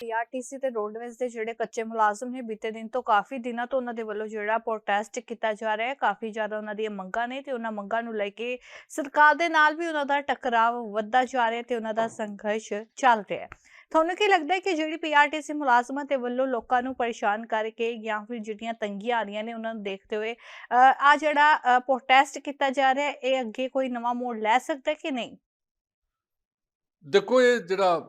PRTC ਤੇ roadways ਦੇ ਜਿਹੜੇ ਕੱਚੇ ਮੁਲਾਜ਼ਮ ਨੇ, ਬੀਤੇ ਦਿਨ ਤੋਂ ਕਾਫੀ ਦਿਨਾਂ ਤੋਂ ਉਹਨਾਂ ਦੇ ਵੱਲੋਂ ਜਿਹੜਾ ਪ੍ਰੋਟੈਸਟ ਕੀਤਾ ਜਾ ਰਿਹਾ ਹੈ, ਕਾਫੀ ਜ਼ਿਆਦਾ ਉਹਨਾਂ ਦੀਆਂ ਮੰਗਾਂ ਨੇ ਤੇ ਉਹਨਾਂ ਮੰਗਾਂ ਨੂੰ ਲੈ ਕੇ ਸਰਕਾਰ ਦੇ ਨਾਲ ਵੀ ਉਹਨਾਂ ਦਾ ਟਕਰਾਵ ਵੱਧਦਾ ਜਾ ਰਿਹਾ ਤੇ ਉਹਨਾਂ ਦਾ ਸੰਘਰਸ਼ ਚੱਲ ਰਿਹਾ ਹੈ। ਤੁਹਾਨੂੰ ਕੀ ਲੱਗਦਾ ਹੈ ਕਿ ਜਿਹੜੀ ਪੀਆਰਟੀਸੀ ਮੁਲਾਜ਼ਮਾਂ ਦੇ ਵੱਲੋਂ ਲੋਕਾਂ ਨੂੰ ਪਰੇਸ਼ਾਨ ਕਰਕੇ ਜਾਂ ਫਿਰ ਜਿਹੜੀਆਂ ਤੰਗੀਆਂ ਆ ਰਹੀਆਂ ਨੇ, ਉਹਨਾਂ ਨੂੰ ਦੇਖਦੇ ਹੋਏ ਆ ਜਿਹੜਾ ਪ੍ਰੋਟੈਸਟ ਕੀਤਾ ਜਾ ਰਿਹਾ ਇਹ ਅੱਗੇ ਕੋਈ ਨਵਾਂ ਮੋੜ ਲੈ ਸਕਦਾ ਕਿ ਨਹੀਂ? ਦੇਖੋ, ਇਹ ਜਿਹੜਾ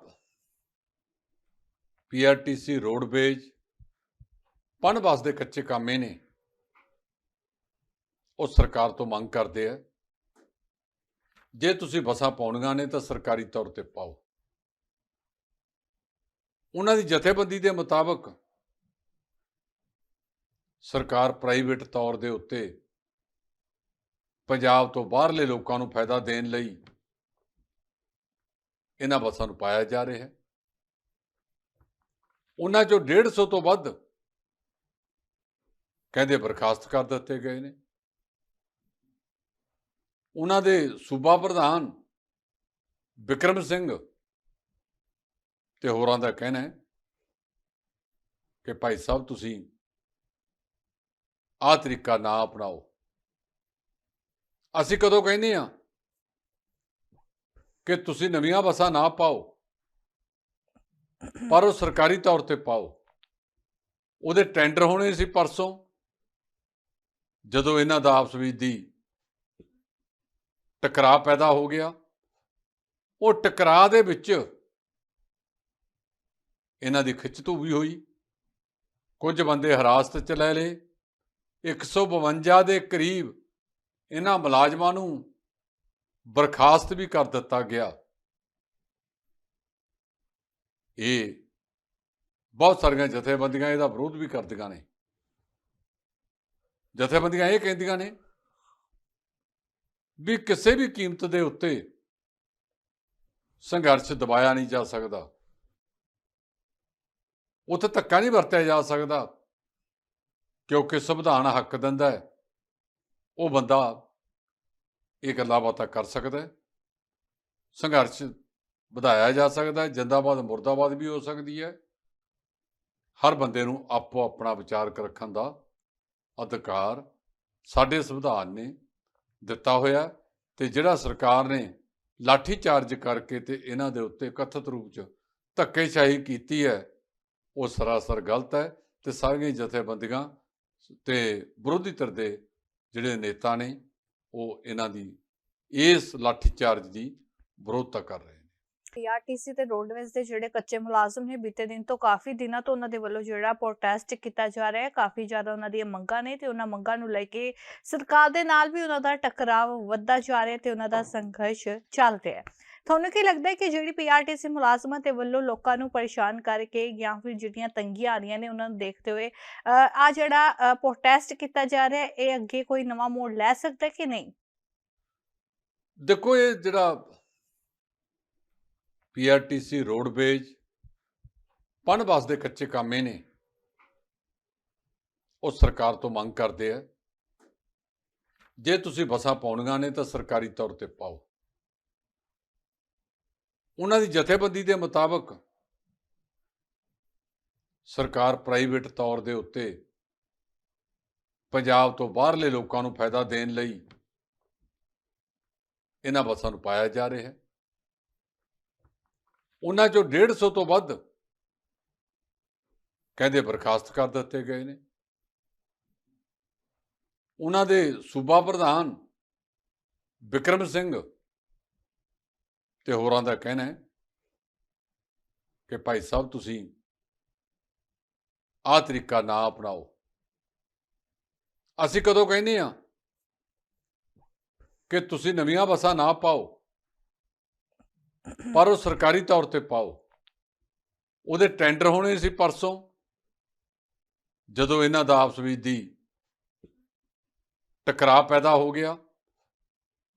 ਪੀਆਰਟੀਸੀ ਰੋਡਵੇਜ ਪਨ ਬੱਸ ਦੇ ਕੱਚੇ ਕਾਮੇ ਨੇ। ਉਹ ਸਰਕਾਰ ਤੋਂ ਮੰਗ ਕਰਦੇ ਆ। ਜੇ ਤੁਸੀਂ ਬੱਸਾਂ ਪਾਉਣੀਆਂ ਨੇ ਤਾਂ ਸਰਕਾਰੀ ਤੌਰ ਤੇ ਪਾਓ। ਉਹਨਾਂ ਦੀ ਜਥੇਬੰਦੀ ਦੇ ਮੁਤਾਬਕ ਸਰਕਾਰ ਪ੍ਰਾਈਵੇਟ ਤੌਰ ਦੇ ਉੱਤੇ ਪੰਜਾਬ ਤੋਂ ਬਾਹਰਲੇ ਲੋਕਾਂ ਨੂੰ ਫਾਇਦਾ ਦੇਣ ਲਈ ਇਹਨਾਂ ਬੱਸਾਂ ਨੂੰ ਪਾਇਆ ਜਾ ਰਿਹਾ ਹੈ। ਉਹਨਾਂ ਚੋਂ 150 ਤੋਂ ਵੱਧ ਕਹਿੰਦੇ ਬਰਖਾਸਤ ਕਰ ਦਿੱਤੇ ਗਏ ਨੇ। ਉਹਨਾਂ ਦੇ ਸੂਬਾ ਪ੍ਰਧਾਨ ਵਿਕਰਮ ਸਿੰਘ ਤੇ ਹੋਰਾਂ ਦਾ ਕਹਿਣਾ ਹੈ ਕਿ ਭਾਈ ਸਾਹਿਬ ਤੁਸੀਂ ਆਹ ਤਰੀਕਾ ਨਾ ਅਪਣਾਓ। ਅਸੀਂ ਕਦੋਂ ਕਹਿੰਦੇ ਆ ਕਿ ਤੁਸੀਂ ਨਵੀਆਂ ਬੱਸਾਂ ਨਾ ਪਾਓ? ਪਰ ਉਹ ਸਰਕਾਰੀ ਤੌਰ ਤੇ ਪਾਓ। ਉਹਦੇ ਟੈਂਡਰ ਹੋਣੇ ਸੀ ਪਰਸੋਂ, ਜਦੋਂ ਇਹਨਾਂ ਦਾ ਆਪਸ ਵਿੱਚ ਦੀ ਟਕਰਾਅ ਪੈਦਾ ਹੋ ਗਿਆ। ਉਹ ਟਕਰਾਅ ਦੇ ਵਿੱਚ ਇਹਨਾਂ ਦੀ ਖਿੱਚਤੂ ਵੀ ਹੋਈ। ਕੁਝ ਬੰਦੇ ਹਰਾਸਤ 'ਚ ਲੈ ਲਏ। 152 ਦੇ ਕਰੀਬ ਇਹਨਾਂ ਮੁਲਾਜ਼ਮਾਂ ਨੂੰ ਬਰਖਾਸਤ ਵੀ ਕਰ ਦਿੱਤਾ ਗਿਆ। ਇਹ ਬਹੁਤ ਸਾਰੀਆਂ ਜਥੇਬੰਦੀਆਂ ਇਹਦਾ ਵਿਰੋਧ ਵੀ ਕਰਦੀਆਂ ਨੇ। ਜਥੇਬੰਦੀਆਂ ਇਹ ਕਹਿੰਦੀਆਂ ਨੇ ਵੀ ਕਿਸੇ ਵੀ ਕੀਮਤ ਦੇ ਉੱਤੇ ਸੰਘਰਸ਼ ਦਬਾਇਆ ਨਹੀਂ ਜਾ ਸਕਦਾ। ਉੱਥੇ ਧੱਕਾ ਨਹੀਂ ਵਰਤਿਆ ਜਾ ਸਕਦਾ ਕਿਉਂਕਿ ਸੰਵਿਧਾਨ ਹੱਕ ਦਿੰਦਾ ਹੈ। ਉਹ ਬੰਦਾ ਇਹ ਗੱਲਾਂ ਬਾਤਾਂ ਕਰ ਸਕਦਾ ਸੰਘਰਸ਼ ਵਧਾਇਆ ਜਾ ਸਕਦਾ ਹੈ, ਜਿੰਦਾਬਾਦ, ਮੁਰਦਾਬਾਦ ਵੀ ਹੋ ਸਕਦੀ ਹੈ। ਹਰ ਬੰਦੇ ਨੂੰ ਆਪੋ ਆਪਣਾ ਵਿਚਾਰ ਰੱਖਣ ਦਾ ਅਧਿਕਾਰ ਸਾਡੇ ਸੰਵਿਧਾਨ ਨੇ ਦਿੱਤਾ ਹੋਇਆ ਤੇ ਜਿਹੜਾ ਸਰਕਾਰ ਨੇ ਲਾਠੀ ਚਾਰਜ ਕਰਕੇ ਤੇ ਇਹਨਾਂ ਦੇ ਉੱਤੇ ਕਥਿਤ ਰੂਪ 'ਚ ਧੱਕੇਸ਼ਾਹੀ ਕੀਤੀ ਹੈ, ਉਹ ਸਰਾਸਰ ਗਲਤ ਹੈ ਤੇ ਸਾਰੀਆਂ ਜਥੇਬੰਦੀਆਂ ਤੇ ਵਿਰੋਧੀ ਧਿਰ ਦੇ ਜਿਹੜੇ ਨੇਤਾ ਨੇ, ਉਹ ਇਹਨਾਂ ਦੀ ਇਸ ਲਾਠੀ ਚਾਰਜ ਦੀ ਵਿਰੋਧਤਾ ਕਰ ਰਹੇ ਪੀਆਰਟੀਸੀ ਤੇ ਰੋਡਵੇਜ਼ ਦੇ ਜਿਹੜੇ ਕੱਚੇ ਮੁਲਾਜ਼ਮ ਨੇ, ਬੀਤੇ ਦਿਨ ਤੋਂ ਕਾਫੀ ਦਿਨਾਂ ਤੋਂ ਉਹਨਾਂ ਦੇ ਵੱਲੋਂ ਜਿਹੜਾ ਪ੍ਰੋਟੈਸਟ ਕੀਤਾ ਜਾ ਰਿਹਾ ਹੈ, ਕਾਫੀ ਜ਼ਿਆਦਾ ਉਹਨਾਂ ਦੀਆਂ ਮੰਗਾਂ ਨੇ ਤੇ ਉਹਨਾਂ ਮੰਗਾਂ ਨੂੰ ਲੈ ਕੇ ਸਰਕਾਰ ਦੇ ਨਾਲ ਵੀ ਉਹਨਾਂ ਦਾ ਟਕਰਾਵ ਵੱਧਦਾ ਜਾ ਰਿਹਾ ਤੇ ਉਹਨਾਂ ਦਾ ਸੰਘਰਸ਼ ਚੱਲ ਰਿਹਾ ਹੈ। ਤੁਹਾਨੂੰ ਕੀ ਲੱਗਦਾ ਹੈ ਕਿ ਜਿਹੜੀ ਪੀਆਰਟੀਸੀ ਮੁਲਾਜ਼ਮਾਂ ਦੇ ਵੱਲੋਂ ਲੋਕਾਂ ਨੂੰ ਪਰੇਸ਼ਾਨ ਕਰਕੇ ਜਾਂ ਫਿਰ ਜਿਹੜੀਆਂ ਤੰਗੀਆਂ ਆ ਰਹੀਆਂ ਨੇ, ਉਹਨਾਂ ਨੂੰ ਦੇਖਦੇ ਹੋਏ ਆ ਜਿਹੜਾ ਪ੍ਰੋਟੈਸਟ ਕੀਤਾ ਜਾ ਰਿਹਾ ਇਹ ਅੱਗੇ ਕੋਈ ਨਵਾਂ ਮੋੜ ਲੈ ਸਕਦਾ ਕਿ ਨਹੀਂ? ਦੇਖੋ, ਇਹ ਜਿਹੜਾ ਪੀਆਰਟੀਸੀ ਰੋਡਵੇਜ ਪਨ ਬੱਸ ਦੇ ਕੱਚੇ ਕਾਮੇ ਨੇ। ਉਹ ਸਰਕਾਰ ਤੋਂ ਮੰਗ ਕਰਦੇ ਆ, ਜੇ ਤੁਸੀਂ ਬੱਸਾਂ ਪਾਉਣੀਆਂ ਨੇ ਤਾਂ ਸਰਕਾਰੀ ਤੌਰ ਤੇ ਪਾਓ। ਉਹਨਾਂ ਦੀ ਜਥੇਬੰਦੀ ਦੇ ਮੁਤਾਬਕ ਸਰਕਾਰ ਪ੍ਰਾਈਵੇਟ ਤੌਰ ਦੇ ਉੱਤੇ ਪੰਜਾਬ ਤੋਂ ਬਾਹਰਲੇ ਲੋਕਾਂ ਨੂੰ ਫਾਇਦਾ ਦੇਣ ਲਈ ਇਹਨਾਂ ਬੱਸਾਂ ਨੂੰ ਪਾਇਆ ਜਾ ਰਿਹਾ। ਹੈ ਉਹਨਾਂ ਚੋਂ 150 ਤੋਂ ਵੱਧ ਕਹਿੰਦੇ ਬਰਖਾਸਤ ਕਰ ਦਿੱਤੇ ਗਏ ਨੇ। ਉਹਨਾਂ ਦੇ ਸੂਬਾ ਪ੍ਰਧਾਨ ਵਿਕਰਮ ਸਿੰਘ ਤੇ ਹੋਰਾਂ ਦਾ ਕਹਿਣਾ ਹੈ ਕਿ ਭਾਈ ਸਾਹਿਬ ਤੁਸੀਂ ਆਹ ਤਰੀਕਾ ਨਾ ਅਪਣਾਓ। ਅਸੀਂ ਕਦੋਂ ਕਹਿੰਦੇ ਆ ਕਿ ਤੁਸੀਂ ਨਵੀਆਂ ਬੱਸਾਂ ਨਾ ਪਾਓ? ਪਰ ਉਹ ਸਰਕਾਰੀ ਤੌਰ ਤੇ ਪਾਓ। ਉਹਦੇ ਟੈਂਡਰ ਹੋਣੇ ਸੀ ਪਰਸੋਂ। ਜਦੋਂ ਇਹਨਾਂ ਦਾ ਆਪਸ ਵਿੱਚ ਦੀ ਟਕਰਾਅ ਪੈਦਾ ਹੋ ਗਿਆ,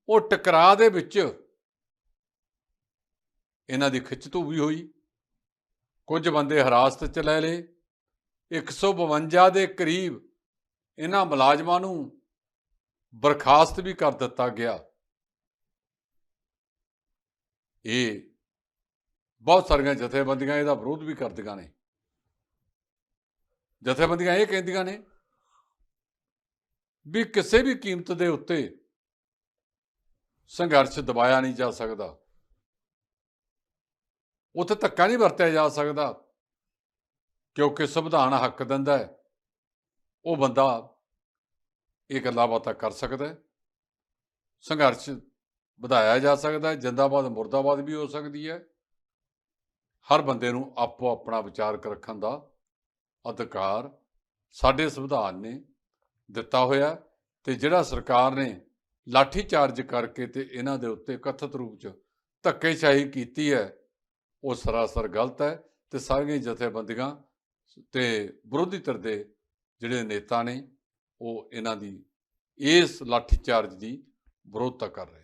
ਉਹ ਟਕਰਾਅ ਦੇ ਵਿੱਚ ਇਹਨਾਂ ਦੀ ਖਿੱਚਤੂ ਵੀ ਹੋਈ। ਕੁਝ ਬੰਦੇ ਹਰਾਸਤ 'ਚ ਲੈ ਲਏ। 152 ਦੇ ਕਰੀਬ ਇਹਨਾਂ ਮੁਲਾਜ਼ਮਾਂ ਨੂੰ ਬਰਖਾਸਤ ਵੀ ਕਰ ਦਿੱਤਾ ਗਿਆ। ਇਹ ਬਹੁਤ ਸਾਰੀਆਂ ਜਥੇਬੰਦੀਆਂ ਇਹਦਾ ਵਿਰੋਧ ਵੀ ਕਰਦੀਆਂ ਨੇ। ਜਥੇਬੰਦੀਆਂ ਇਹ ਕਹਿੰਦੀਆਂ ਨੇ ਵੀ ਕਿਸੇ ਵੀ ਕੀਮਤ ਦੇ ਉੱਤੇ ਸੰਘਰਸ਼ ਦਬਾਇਆ ਨਹੀਂ ਜਾ ਸਕਦਾ। ਉੱਥੇ ਧੱਕਾ ਨਹੀਂ ਵਰਤਿਆ ਜਾ ਸਕਦਾ ਕਿਉਂਕਿ ਸੰਵਿਧਾਨ ਹੱਕ ਦਿੰਦਾ ਹੈ। ਉਹ ਬੰਦਾ ਇਹ ਗੱਲਾਂ ਬਾਤਾਂ ਕਰ ਸਕਦਾ ਹੈ। ਸੰਘਰਸ਼ ਵਧਾਇਆ ਜਾ ਸਕਦਾ ਹੈ, ਜਿੰਦਾਬਾਦ, ਮੁਰਦਾਬਾਦ ਵੀ ਹੋ ਸਕਦੀ ਹੈ। ਹਰ ਬੰਦੇ ਨੂੰ ਆਪੋ ਆਪਣਾ ਵਿਚਾਰ ਰੱਖਣ ਦਾ ਅਧਿਕਾਰ ਸਾਡੇ ਸੰਵਿਧਾਨ ਨੇ ਦਿੱਤਾ ਹੋਇਆ ਤੇ ਜਿਹੜਾ ਸਰਕਾਰ ਨੇ ਲਾਠੀ ਚਾਰਜ ਕਰਕੇ ਤੇ ਇਹਨਾਂ ਦੇ ਉੱਤੇ ਕਥਿਤ ਰੂਪ 'ਚ ਧੱਕੇਸ਼ਾਹੀ ਕੀਤੀ ਹੈ, ਉਹ ਸਰਾਸਰ ਗਲਤ ਹੈ ਤੇ ਸਾਰੀਆਂ ਜਥੇਬੰਦੀਆਂ ਤੇ ਵਿਰੋਧੀ ਧਿਰ ਦੇ ਜਿਹੜੇ ਨੇਤਾ ਨੇ, ਉਹ ਇਹਨਾਂ ਦੀ ਇਸ ਲਾਠੀ ਚਾਰਜ ਦੀ ਵਿਰੋਧਤਾ ਕਰ ਰਹੇ